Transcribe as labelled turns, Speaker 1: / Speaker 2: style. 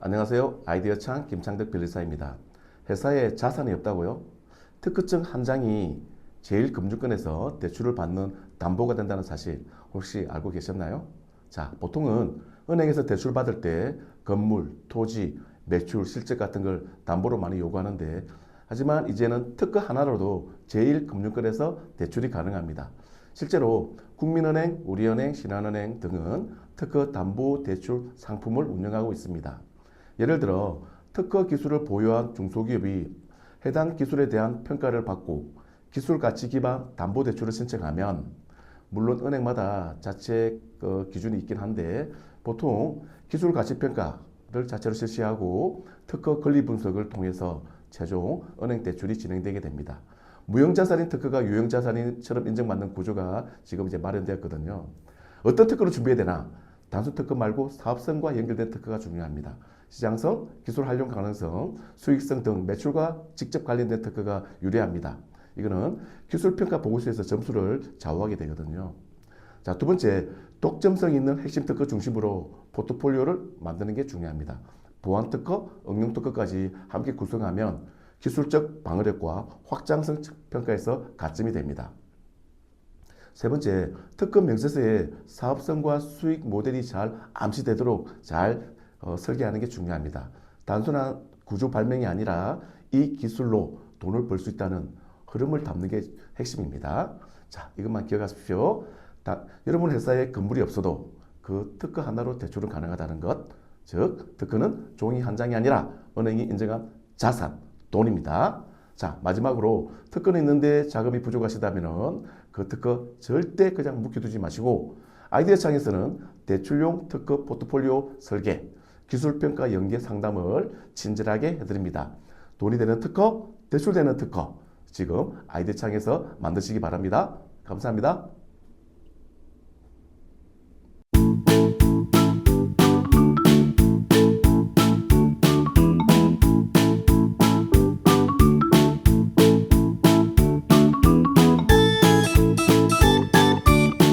Speaker 1: 안녕하세요. 아이디어 창 김창덕 변리사입니다. 회사에 자산이 없다고요? 특허증 한 장이 제일 금융권에서 대출을 받는 담보가 된다는 사실 혹시 알고 계셨나요? 자, 보통은 은행에서 대출 받을 때 건물, 토지, 매출, 실적 같은 걸 담보로 많이 요구하는데 하지만 이제는 특허 하나로도 제일 금융권에서 대출이 가능합니다. 실제로 국민은행, 우리은행, 신한은행 등은 특허 담보 대출 상품을 운영하고 있습니다. 예를 들어 특허 기술을 보유한 중소기업이 해당 기술에 대한 평가를 받고 기술 가치 기반 담보 대출을 신청하면 물론 은행마다 자체 그 기준이 있긴 한데 보통 기술 가치 평가를 자체로 실시하고 특허 권리 분석을 통해서 최종 은행 대출이 진행되게 됩니다. 무형자산인 특허가 유형자산인처럼 인정받는 구조가 지금 이제 마련되었거든요. 어떤 특허를 준비해야 되나? 단순 특허 말고 사업성과 연결된 특허가 중요합니다. 시장성, 기술 활용 가능성, 수익성 등 매출과 직접 관련된 특허가 유리합니다. 이거는 기술 평가 보고서에서 점수를 좌우하게 되거든요. 자, 두 번째, 독점성 있는 핵심 특허 중심으로 포트폴리오를 만드는 게 중요합니다. 보안 특허, 응용 특허까지 함께 구성하면 기술적 방어력과 확장성 평가에서 가점이 됩니다. 세 번째, 특허 명세서에 사업성과 수익 모델이 잘 암시되도록 잘 어, 설계하는 게 중요합니다. 단순한 구조 발명이 아니라 이 기술로 돈을 벌 수 있다는 흐름을 담는 게 핵심입니다. 자, 이것만 기억하십시오. 다, 여러분 회사에 건물이 없어도 그 특허 하나로 대출은 가능하다는 것. 즉, 특허는 종이 한 장이 아니라 은행이 인정한 자산, 돈입니다. 자, 마지막으로 특허는 있는데 자금이 부족하시다면은 그 특허 절대 그냥 묵혀두지 마시고 아이디어 창에서는 대출용 특허 포트폴리오 설계, 기술평가 연계 상담을 친절하게 해드립니다. 돈이 되는 특허, 대출되는 특허 지금 아이디어 창에서 만드시기 바랍니다. 감사합니다.